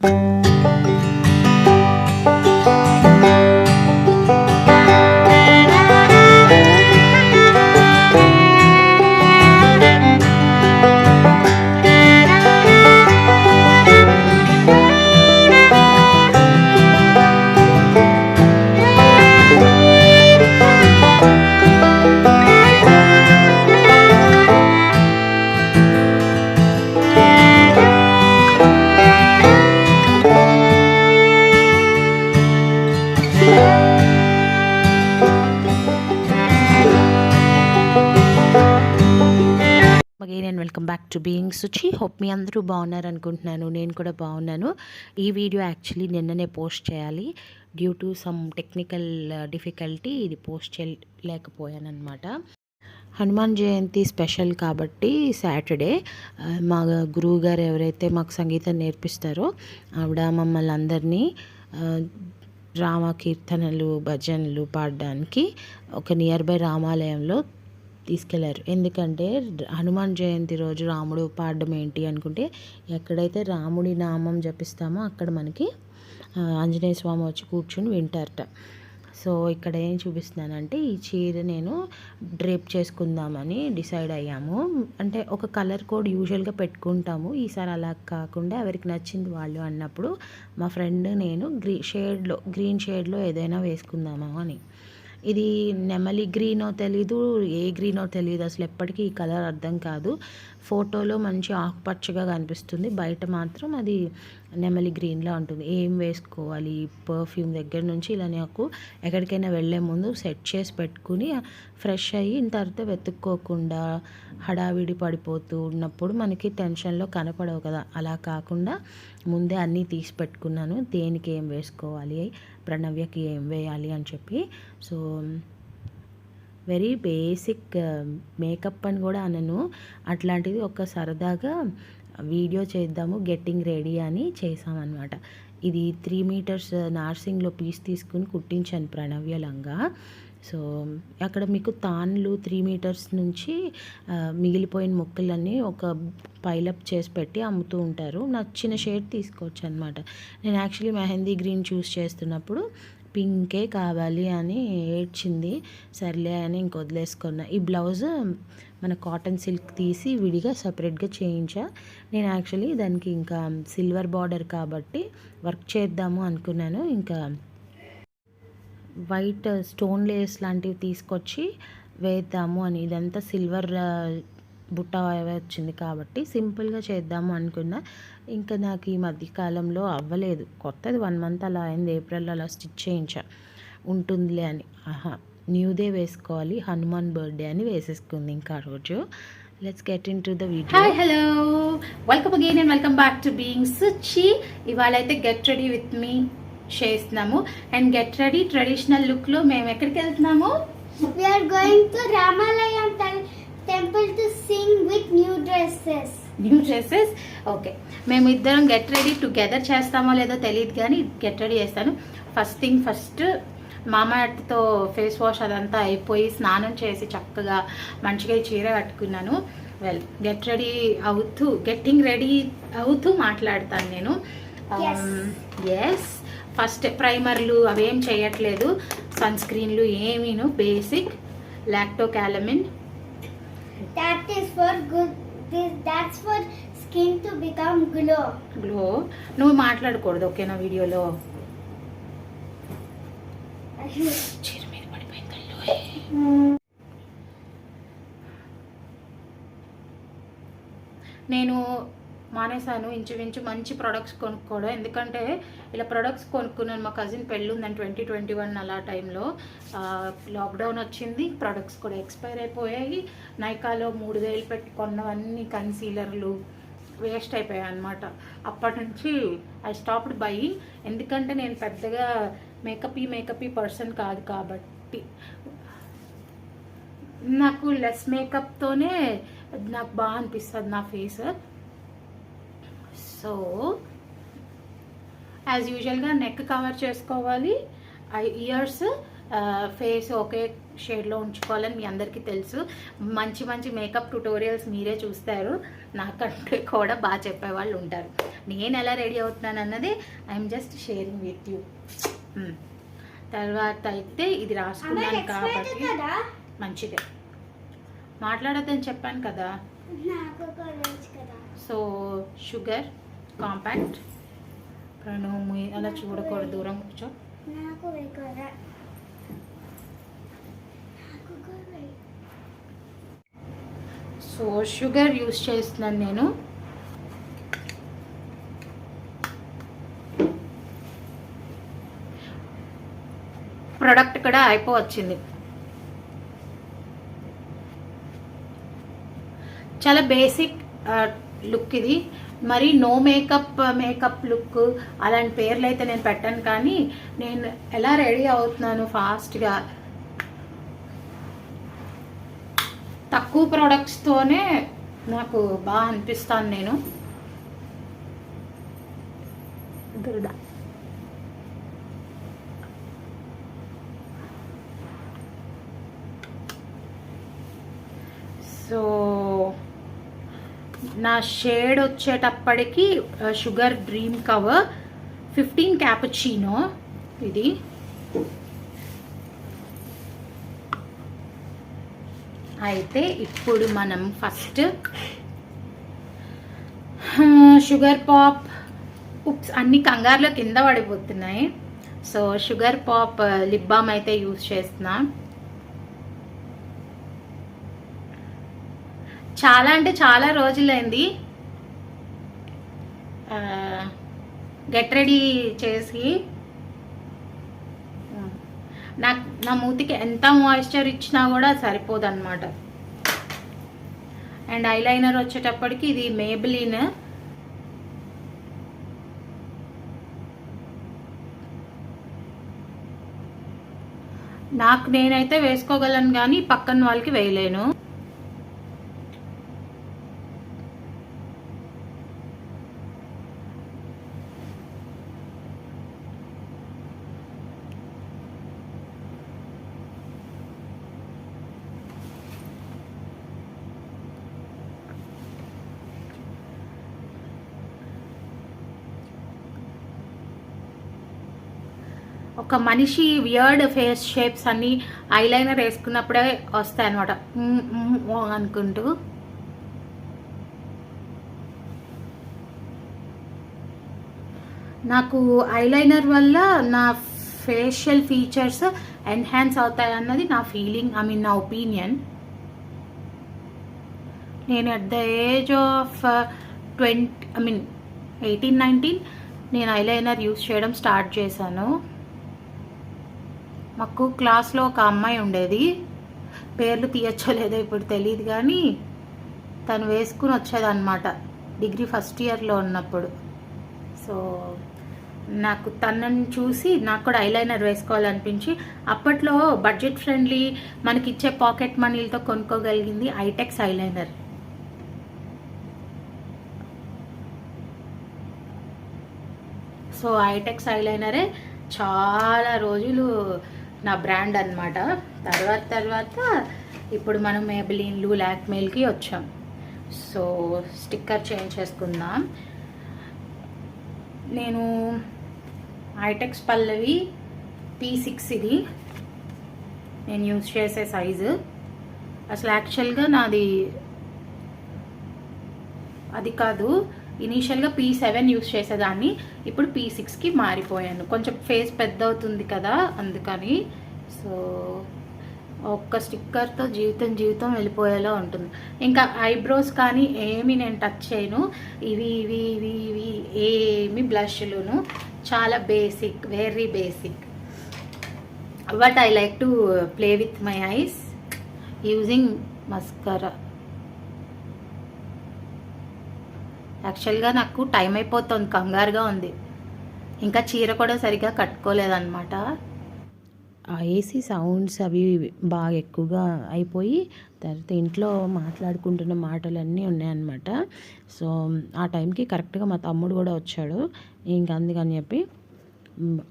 Again to being Suchi hope మీ అందరూ బాగున్నారు అనుకుంటున్నాను. నేను కూడా బాగున్నాను. ఈ వీడియో యాక్చువల్లీ నిన్ననే పోస్ట్ చేయాలి. Due to some technical difficulty ఇది పోస్ట్ చేయలేకపోయాను అనమాట హనుమాన్ జయంతి స్పెషల్ కాబట్టి సాటర్డే uh, మా గురువు గారు ఎవరైతే మాకు సంగీతం నేర్పిస్తారో ఆవిడ మమ్మల్ని అందరినీ uh, రామ కీర్తనలు భజనలు పాడడానికి ఒక నియర్ బై రామాలయంలో తీసుకెళ్ళారు. ఎందుకంటే హనుమాన్ జయంతి రోజు రాముడు పాడడం ఏంటి అనుకుంటే ఎక్కడైతే రాముడి నామం జపిస్తామో అక్కడ మనకి ఆంజనేయ స్వామి వచ్చి కూర్చుని వింటారట. సో ఇక్కడ ఏం చూపిస్తున్నానంటే ఈ చీర నేను డ్రేప్ చేసుకుందామని డిసైడ్ అయ్యాము. అంటే ఒక కలర్ కోడ్ యూజువల్గా పెట్టుకుంటాము. ఈసారి అలా కాకుండా ఎవరికి నచ్చింది వాళ్ళు అన్నప్పుడు మా ఫ్రెండ్ నేను గ్రీ షేడ్లో గ్రీన్ షేడ్లో ఏదైనా వేసుకుందామా అని. ఇది నెమలి గ్రీనో తెలీదు ఏ గ్రీనో తెలియదు అసలు ఎప్పటికీ ఈ కలర్ అర్థం కాదు. ఫోటోలో మంచి ఆకుపచ్చగా కనిపిస్తుంది. బయట మాత్రం అది నెమలి గ్రీన్లా ఉంటుంది. ఏం వేసుకోవాలి? పర్ఫ్యూమ్ దగ్గర నుంచి ఇలా నాకు ఎక్కడికైనా వెళ్ళే ముందు సెట్ చేసి పెట్టుకుని ఫ్రెష్ అయ్యి తర్వాత వెతుక్కోకుండా హడావిడి పడిపోతూ ఉన్నప్పుడు మనకి టెన్షన్లో కనపడవు కదా. అలా కాకుండా ముందే అన్నీ తీసి పెట్టుకున్నాను. దేనికి ఏం వేసుకోవాలి? ప్రణవ్యకి ఏం వేయాలి? అని చెప్పి. సో వెరీ బేసిక్ మేకప్ అని కూడా అనను. అట్లాంటిది ఒక సరదాగా వీడియో చేద్దాము గెట్టింగ్ రెడీ అని చేసామన్నమాట ఇది త్రీ మీటర్స్ నార్సింగ్లో పీస్ తీసుకుని కుట్టించాను ప్రణవ్య లంగా. సో అక్కడ మీకు తాన్లు త్రీ మీటర్స్ నుంచి మిగిలిపోయిన ముక్కలన్నీ ఒక పైలప్ చేసి పెట్టి అమ్ముతూ ఉంటారు. నచ్చిన షేడ్ తీసుకోవచ్చు అనమాట నేను యాక్చువల్లీ మెహందీ గ్రీన్ చూస్ చేస్తున్నప్పుడు పింకే కావాలి అని ఏడ్చింది. సర్లే అని ఇంక వదిలేసుకున్నా. ఈ బ్లౌజ్ మన కాటన్ సిల్క్ తీసి విడిగా సపరేట్గా చేయించా. నేను యాక్చువల్లీ దానికి ఇంకా సిల్వర్ బార్డర్ కాబట్టి వర్క్ చేద్దాము అనుకున్నాను. ఇంకా వైట్ స్టోన్ లేస్ లాంటివి తీసుకొచ్చి వేద్దాము అని. ఇదంతా సిల్వర్ బుట్ట వచ్చింది కాబట్టి సింపుల్గా చేద్దాము అనుకున్నా. ఇంకా నాకు ఈ మధ్య కాలంలో అవ్వలేదు. కొత్తది వన్ మంత్ అలా అయింది. ఏప్రిల్ అలా స్టిచ్ చేయించా. ఉంటుందిలే అని. ఆహా న్యూదే వేసుకోవాలి. హనుమాన్ బర్త్డే అని వేసేసుకుంది ఇంకా ఆ రోజు. Let's get into the video hi hello welcome again and welcome back to being Suchi ఇవాళ అయితే గెట్ రెడీ విత్ మీ చేస్తున్నాము. అండ్ గెట్ రెడీ ట్రెడిషనల్ లుక్లో మేము ఎక్కడికి వెళ్తున్నాము? Are going to Ramalayam temple to sing with new dresses. New dresses okay మేము ఇద్దరం get ready together చేస్తామో లేదో తెలియదు కానీ గెట్ రెడీ చేస్తాను. ఫస్ట్ థింగ్ ఫస్ట్ మామతో ఫేస్ వాష్ అదంతా అయిపోయి స్నానం చేసి చక్కగా మంచిగా చీర కట్టుకున్నాను. వెల్ గెట్ రెడీ అవుతూ గెట్టింగ్ రెడీ అవుతూ మాట్లాడతాను నేను. Yes. ఎస్ ఫస్ట్ ప్రైమర్లు అవేం చేయట్లేదు. సన్ స్క్రీన్లు ఏమీను basic lacto calamine That is for good. This that's for skin to become glow. glow నువ్వు మాట్లాడకూడదు ఓకేనా వీడియోలో చీర మీద పడిపోయింది కళ్ళు నేను మానేశాను. ఇంచుమించు మంచి ప్రొడక్ట్స్ కొనుక్కోవడం. ఎందుకంటే ఇలా ప్రొడక్ట్స్ కొనుక్కున్నాను. మా కజిన్ పెళ్ళి ఉందని ట్వంటీ ట్వంటీ వన్ అలా టైంలో. లాక్డౌన్ వచ్చింది. ప్రొడక్ట్స్ కూడా ఎక్స్పైర్ అయిపోయాయి. నైకాలో మూడు వేలు పెట్టి కొన్నవన్నీ కన్సీలర్లు వేస్ట్ అయిపోయాయి అనమాట అప్పటి నుంచి ఐ స్టాప్డ్ బై ఎందుకంటే నేను పెద్దగా మేకప్ ఈ మేకప్ ఈ పర్సన్ కాదు కాబట్టి. నాకు లెస్ మేకప్తోనే నాకు బాగా అనిపిస్తుంది నా ఫేస్ సో యాజ్ యూజువల్గా నెక్ కవర్ చేసుకోవాలి. ఇయర్స్ ఫేస్ ఒకే షేడ్లో ఉంచుకోవాలని మీ అందరికీ తెలుసు. మంచి మంచి మేకప్ ట్యుటోరియల్స్ మీరే చూస్తారు. నాకంటే కూడా బాగా చెప్పేవాళ్ళు ఉంటారు. నేను ఎలా రెడీ అవుతున్నాను అన్నది I'm just sharing with you తర్వాత అయితే ఇది రాసుకున్నాను కాబట్టి మంచిదే. మాట్లాడొద్దని చెప్పాను కదా. So sugar compact. నువ్వు అలా చూడకూడదు. దూరం కూర్చో. సో షుగర్ యూస్ చేస్తున్నాను నేను. ప్రొడక్ట్ కూడా అయిపోవచ్చింది. చాలా బేసిక్ లుక్ ఇది. మరి నో మేకప్ మేకప్ లుక్ అలాంటి పేర్లు అయితే నేను పెట్టాను కానీ నేను ఎలా రెడీ అవుతున్నాను ఫాస్ట్గా తక్కువ ప్రొడక్ట్స్తోనే నాకు బాగా అనిపిస్తాను నేను. సో నా షేడ్ వచ్చేటప్పటికి sugar dream cover fifteen cappuccino ఇది. అయితే ఇప్పుడు మనం ఫస్ట్ షుగర్ పాప్ ఉప్స్ అన్ని కంగారులో కింద పడిపోతున్నాయి. So sugar pop lip balm అయితే యూస్ చేస్తున్నాను చాలా అంటే చాలా రోజులైంది. గెట్ రెడీ చేసి నాకు నా మూతికి ఎంత మాయిశ్చర్ ఇచ్చినా కూడా సరిపోదు అనమాట అండ్ ఐలైనర్ వచ్చేటప్పటికి ఇది మేబిలిన్ నాకు నేనైతే వేసుకోగలను కానీ పక్కన వాళ్ళకి వేయలేను. ఒక మనిషి వియర్డ్ ఫేస్ షేప్స్ అన్ని ఐలైనర్ వేసుకున్నప్పుడే వస్తాయి అనమాట అనుకుంటూ. నాకు ఐలైనర్ వల్ల నా ఫేషియల్ ఫీచర్స్ ఎన్హాన్స్ అవుతాయి అన్నది నా ఫీలింగ్ ఐ మీన్ నా ఒపీనియన్ నేను at the age of twenty I mean eighteen nineteen నేను ఐలైనర్ యూస్ చేయడం స్టార్ట్ చేశాను. మాకు క్లాస్లో ఒక అమ్మాయి ఉండేది. పేర్లు తీయచ్చో లేదో ఇప్పుడు తెలియదు కానీ తను వేసుకుని వచ్చేదన్నమాట. డిగ్రీ ఫస్ట్ ఇయర్లో ఉన్నప్పుడు. సో నాకు తనని చూసి నాకు కూడా ఐలైనర్ వేసుకోవాలనిపించి అప్పట్లో బడ్జెట్ ఫ్రెండ్లీ మనకి ఇచ్చే పాకెట్ మనీలతో కొనుక్కోగలిగింది ఐటెక్స్ ఐలైనర్. సో ఐటెక్స్ ఐలైనరే చాలా రోజులు నా బ్రాండ్ అన్నమాట. తర్వాత తర్వాత ఇప్పుడు మనం మేబిలిన్లు లాక్మేల్కి వచ్చాం. సో స్టిక్కర్ చేంజ్ చేసుకుందాం. నేను ఐటెక్స్ పల్లవి పీ సిక్స్ ఇది. నేను యూజ్ చేసే సైజు అసలు యాక్చువల్గా నాది అది కాదు. ఇనీషియల్గా పీ సెవెన్ యూస్ చేసేదాన్ని. ఇప్పుడు పీ సిక్స్కి మారిపోయాను. కొంచెం ఫేస్ పెద్ద అవుతుంది కదా అందుకని. సో ఒక్క స్టిక్కర్తో జీవితం జీవితం వెళ్ళిపోయేలా ఉంటుంది. ఇంకా ఐబ్రోస్ కానీ ఏమి నేను టచ్ చేయను. ఇవి ఇవి ఇవి ఇవి ఏమి బ్లష్లును. చాలా basic very basic but I like to play with my eyes using mascara యాక్చువల్గా నాకు టైం అయిపోతుంది కంగారుగా ఉంది. ఇంకా చీర కూడా సరిగ్గా కట్టుకోలేదన్నమాట. ఆ ఏసీ సౌండ్స్ అవి బాగా ఎక్కువగా అయిపోయి తర్వాత ఇంట్లో మాట్లాడుకుంటున్న మాటలన్నీ ఉన్నాయన్నమాట. సో ఆ టైంకి కరెక్ట్గా మా తమ్ముడు కూడా వచ్చాడు. ఇంక అందుకని చెప్పి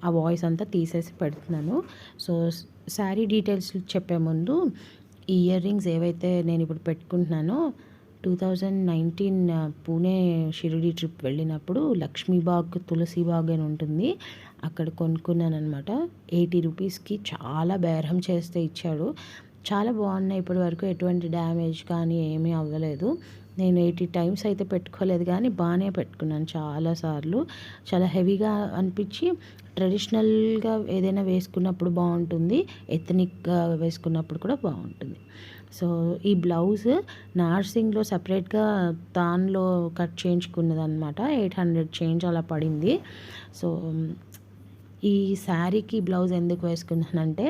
ఆ వాయిస్ అంతా తీసేసి పెడుతున్నాను. సో శారీ డీటెయిల్స్ చెప్పే ముందు ఇయర్ రింగ్స్ ఏవైతే నేను ఇప్పుడు పెట్టుకుంటున్నానో two thousand nineteen Pune Shirdi trip వెళ్ళినప్పుడు లక్ష్మీబాగ్ తులసిబాగ్ అని ఉంటుంది. అక్కడ కొనుక్కున్నాను అనమాట ఎయిటీ రూపీస్కి చాలా బేరం చేస్తే ఇచ్చాడు. చాలా బాగున్నాయి ఇప్పటి వరకు. ఎటువంటి డ్యామేజ్ కానీ ఏమీ అవ్వలేదు. నేను ఎయిటీ టైమ్స్ అయితే పెట్టుకోలేదు కానీ బాగానే పెట్టుకున్నాను చాలాసార్లు చాలా హెవీగా అనిపించి ట్రెడిషనల్గా ఏదైనా వేసుకున్నప్పుడు బాగుంటుంది. ఎథనిక్గా వేసుకున్నప్పుడు కూడా బాగుంటుంది. సో ఈ బ్లౌజ్ నార్సింగ్లో సపరేట్గా దానిలో కట్ చేయించుకున్నది అనమాట ఎయిట్ హండ్రెడ్ చేంజ్ అలా పడింది. సో ఈ శారీకి బ్లౌజ్ ఎందుకు వేసుకున్నానంటే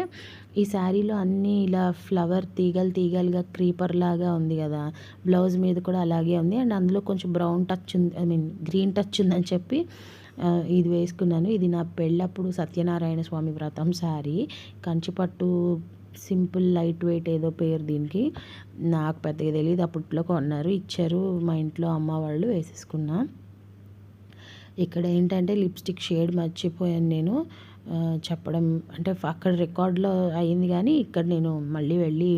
ఈ శారీలో అన్నీ ఇలా ఫ్లవర్ తీగలు తీగలుగా క్రీపర్ లాగా ఉంది కదా బ్లౌజ్ మీద కూడా అలాగే ఉంది. అండ్ అందులో కొంచెం బ్రౌన్ టచ్ ఉంది ఐ మీన్ గ్రీన్ టచ్ ఉందని చెప్పి ఇది వేసుకున్నాను. ఇది నా పెళ్ళప్పుడు సత్యనారాయణ స్వామి వ్రతం శారీ. కంచిపట్టు సింపుల్ లైట్ వెయిట్ ఏదో పేరు దీనికి. నాకు పెద్దగా తెలియదు అప్పట్లో కొన్నారు ఇచ్చారు. మా ఇంట్లో అమ్మ వాళ్ళు వేసేసుకున్నా. ఇక్కడ ఏంటంటే లిప్స్టిక్ షేడ్ మర్చిపోయాను నేను. చెప్పడం అంటే అక్కడ రికార్డ్లో అయింది కానీ ఇక్కడ నేను మళ్ళీ వెళ్ళి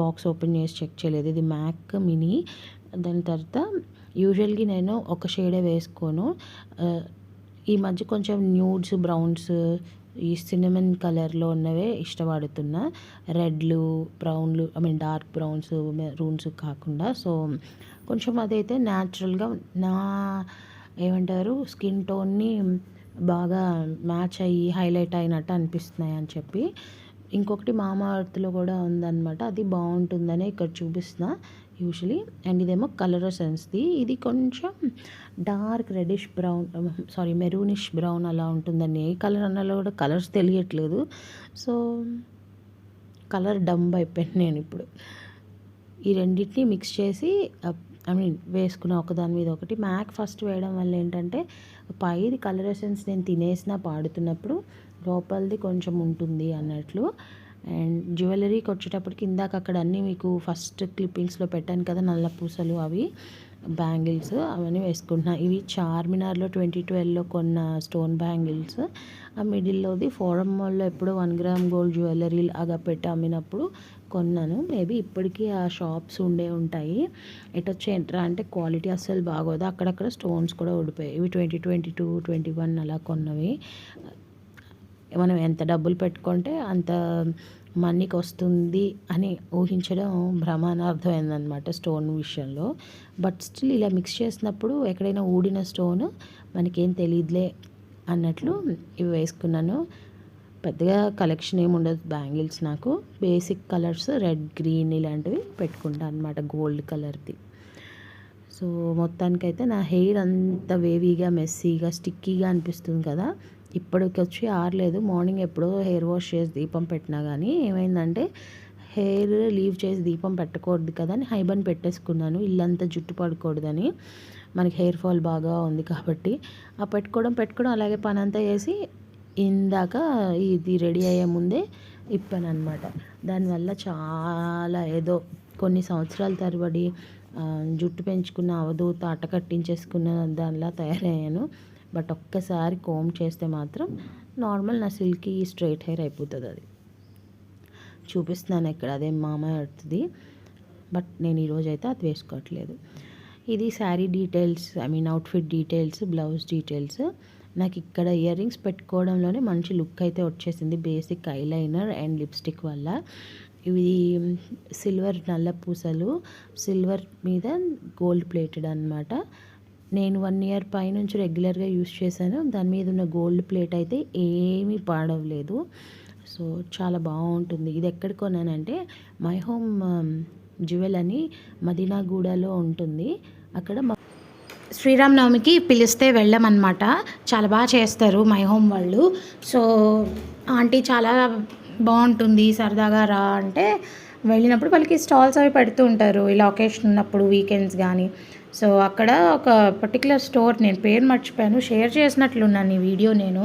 బాక్స్ ఓపెన్ చేసి చెక్ చేయలేదు. ఇది మ్యాక్ మినీ. దాని తర్వాత యూజువల్గా నేను ఒక షేడే వేసుకోను. ఈ మధ్య కొంచెం న్యూడ్స్ బ్రౌన్స్ ఈ సినిమన్ కలర్లో ఉన్నవే ఇష్టపడుతున్నా. రెడ్లు బ్రౌన్లు ఐ మీన్ డార్క్ బ్రౌన్స్ రూన్స్ కాకుండా. సో కొంచెం అదైతే న్యాచురల్గా నా ఏమంటారు స్కిన్ టోన్ని బాగా మ్యాచ్ అయ్యి హైలైట్ అయినట్టు అనిపిస్తున్నాయి అని చెప్పి. ఇంకొకటి మామా అర్త్లో కూడా ఉందన్నమాట. అది బాగుంటుందని ఇక్కడ చూపిస్తున్నా యూజువలీ. అండ్ ఇదేమో కలర్ సెన్స్ది. ఇది కొంచెం dark reddish brown sorry maroonish brown అలా ఉంటుందని ఏ కలర్ అన్నాలో కూడా కలర్స్ తెలియట్లేదు. సో కలర్ డంబ్ అయిపోయాను నేను ఇప్పుడు. ఈ రెండింటిని మిక్స్ చేసి ఐ మీన్ వేసుకున్న ఒకదాని మీద ఒకటి. మ్యాక్ ఫస్ట్ వేయడం వల్ల ఏంటంటే పైది కలర్ ఎసెన్స్ నేను తినేసిన పాడుతున్నప్పుడు లోపలిది కొంచెం ఉంటుంది అన్నట్లు. అండ్ జ్యువెలరీకి వచ్చేటప్పటికి ఇందాక అక్కడ అన్నీ మీకు ఫస్ట్ క్లిప్పింగ్స్లో పెట్టాను కదా నల్ల పూసలు అవి బ్యాంగిల్స్ అవన్నీ వేసుకుంటున్నాను ఇవి చార్మినార్లో ట్వంటీ ట్వెల్వ్లో కొన్న స్టోన్ బ్యాంగిల్స్. ఆ మిడిల్లోది ఫోరం మాల్లో ఎప్పుడో వన్ గ్రామ్ గోల్డ్ జ్యువెలరీ లాగా పెట్టి అమ్మినప్పుడు కొన్నాను. మేబీ ఇప్పటికీ ఆ షాప్స్ ఉండే ఉంటాయి. ఎటు వచ్చి ఎంట్రా అంటే క్వాలిటీ అస్సలు బాగోదు. అక్కడక్కడ స్టోన్స్ కూడా ఊడిపోయాయి. ఇవి twenty twenty two twenty one అలా కొన్నవి. మనం ఎంత డబ్బులు పెట్టుకుంటే అంత మనీకి వస్తుంది అని ఊహించడం భ్రమానార్థమైందనమాట స్టోన్ విషయంలో. బట్ స్టిల్ ఇలా మిక్స్ చేసినప్పుడు ఎక్కడైనా ఊడిన స్టోన్ మనకేం తెలియదులే అన్నట్లు ఇవి వేసుకున్నాను. పెద్దగా కలెక్షన్ ఏమి ఉండదు బ్యాంగిల్స్ నాకు. బేసిక్ కలర్స్ రెడ్ గ్రీన్ ఇలాంటివి పెట్టుకుంటాను అనమాట గోల్డ్ కలర్ది. సో మొత్తానికైతే నా హెయిర్ అంత వేవీగా మెస్సీగా స్టిక్కీగా అనిపిస్తుంది కదా. ఇప్పటికి వచ్చి ఆరలేదు మార్నింగ్ ఎప్పుడో హెయిర్ వాష్ చేసి దీపం పెట్టినా కానీ ఏమైందంటే హెయిర్ లీవ్ చేసి దీపం పెట్టకూడదు కదా అని హైబన్ పెట్టేసుకున్నాను. ఇల్లంతా జుట్టు పడకూడదని. మనకి హెయిర్ ఫాల్ బాగా ఉంది కాబట్టి. ఆ పెట్టుకోవడం పెట్టుకోవడం అలాగే పని అంతా చేసి ఇందాక ఇది రెడీ అయ్యే ముందే ఇప్పాను దానివల్ల చాలా ఏదో కొన్ని సంవత్సరాల తరబడి జుట్టు పెంచుకున్న అవధూత అట్ట కట్టించేసుకున్న దానిలా తయారయ్యాను. బట్ ఒక్కసారి కోమ్ చేస్తే మాత్రం నార్మల్ నా సిల్కీ స్ట్రైట్ హెయిర్ అయిపోతుంది అది. చూపిస్తున్నాను ఇక్కడ అదే మామ అవుతుంది బట్ నేను ఈరోజు అయితే అది వేసుకోవట్లేదు. ఇది sari details I mean outfit details blouse details. నాకు ఇక్కడ ఇయర్ రింగ్స్ పెట్టుకోవడంలోనే మంచి లుక్ అయితే వచ్చేసింది. బేసిక్ ఐలైనర్ అండ్ లిప్స్టిక్ వల్ల. ఇవి సిల్వర్ నల్ల పూసలు సిల్వర్ మీద గోల్డ్ ప్లేటెడ్ అన్నమాట. నేను వన్ ఇయర్ పైనుంచి రెగ్యులర్గా యూస్ చేశాను. దాని మీద ఉన్న గోల్డ్ ప్లేట్ అయితే ఏమీ పాడవలేదు. సో చాలా బాగుంటుంది. ఇది ఎక్కడ కొన్నానంటే మై హోమ్ జ్యువెల్ అని మదీనాగూడలో ఉంటుంది. అక్కడ శ్రీరామ్ శ్రీరామనవమికి పిలిస్తే వెళ్ళమన్నమాట. చాలా బాగా చేస్తారు మై హోమ్ వాళ్ళు. సో ఆంటీ చాలా బాగుంటుంది సరదాగా రా అంటే వెళ్ళినప్పుడు వాళ్ళకి స్టాల్స్ అవి పెడుతూ ఉంటారు. ఇలా ఒకేషన్ ఉన్నప్పుడు వీకెండ్స్ కానీ సో అక్కడ ఒక పర్టికులర్ స్టోర్ నేను పేరు మర్చిపోయాను. షేర్ చేసినట్లున్నాను ఈ వీడియో నేను.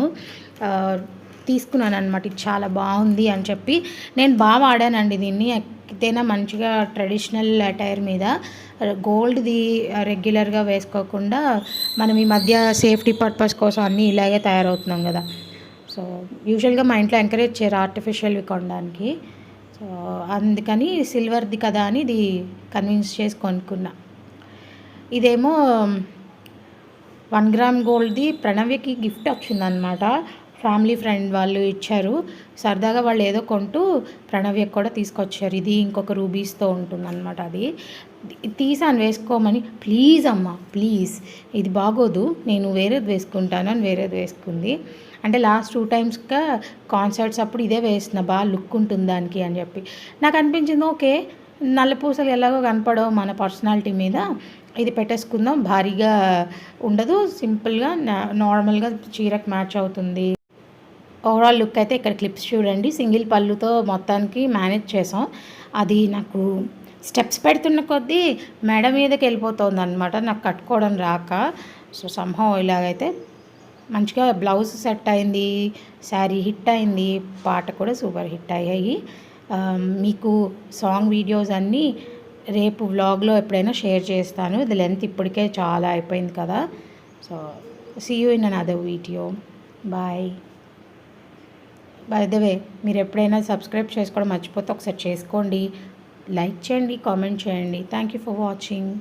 తీసుకున్నాను అనమాట ఇది చాలా బాగుంది అని చెప్పి నేను బాగా వాడానండి దీన్ని. ఎక్కితేనా మంచిగా ట్రెడిషనల్ అటైర్ మీద గోల్డ్ది రెగ్యులర్గా వేసుకోకుండా మనం ఈ మధ్య సేఫ్టీ పర్పస్ కోసం అన్నీ ఇలాగే తయారవుతున్నాం కదా. సో యూజువల్గా మా ఇంట్లో ఎంకరేజ్ చేయరు ఆర్టిఫిషియల్వి కొనడానికి. సో అందుకని సిల్వర్ది కదా అని ఇది కన్విన్స్ చేసి కొనుక్కున్నా. ఇదేమో వన్ గ్రామ్ గోల్డ్ది ప్రణవ్యకి గిఫ్ట్ వచ్చిందనమాట ఫ్యామిలీ ఫ్రెండ్ వాళ్ళు ఇచ్చారు. సరదాగా వాళ్ళు ఏదో కొంటూ ప్రణవ్యకి కూడా తీసుకొచ్చారు. ఇది ఇంకొక రూబీస్తో ఉంటుందన్నమాట అది. తీసాను వేసుకోమని. ప్లీజ్ అమ్మ ప్లీజ్. ఇది బాగోదు. నేను వేరేది వేసుకుంటాను అని వేరేది వేసుకుంది. అంటే లాస్ట్ టూ టైమ్స్గా కాన్సర్ట్స్ అప్పుడు ఇదే వేసిన. బాగా లుక్ ఉంటుంది దానికి అని చెప్పి. నాకు అనిపించింది ఓకే. నల్ల పూసలు ఎలాగో కనపడవు మన పర్సనాలిటీ మీద. ఇది పెట్టేసుకుందాం. భారీగా ఉండదు. సింపుల్గా నార్మల్గా చీరకు మ్యాచ్ అవుతుంది. ఓవరాల్ లుక్ అయితే ఇక్కడ క్లిప్స్ చూడండి. సింగిల్ పళ్ళుతో మొత్తానికి మేనేజ్ చేసాం. అది నాకు స్టెప్స్ పెడుతున్న కొద్దీ మెడ మీదకి వెళ్ళిపోతుంది అనమాట నాకు కట్టుకోవడం రాక. సో సంహం ఇలాగైతే మంచిగా బ్లౌజ్ సెట్ అయింది. శారీ హిట్ అయింది. పాట కూడా సూపర్ హిట్ అయ్యాయి. మీకు సాంగ్ వీడియోస్ అన్నీ రేపు వ్లాగ్లో ఎప్పుడైనా షేర్ చేస్తాను. ఇది లెంత్ ఇప్పటికే చాలా అయిపోయింది కదా. So see you in another video bye bye by the మీరు ఎప్పుడైనా సబ్స్క్రైబ్ చేసుకోవడం మర్చిపోతే ఒకసారి చేసుకోండి. లైక్ చేయండి కామెంట్ చేయండి. Thank you for watching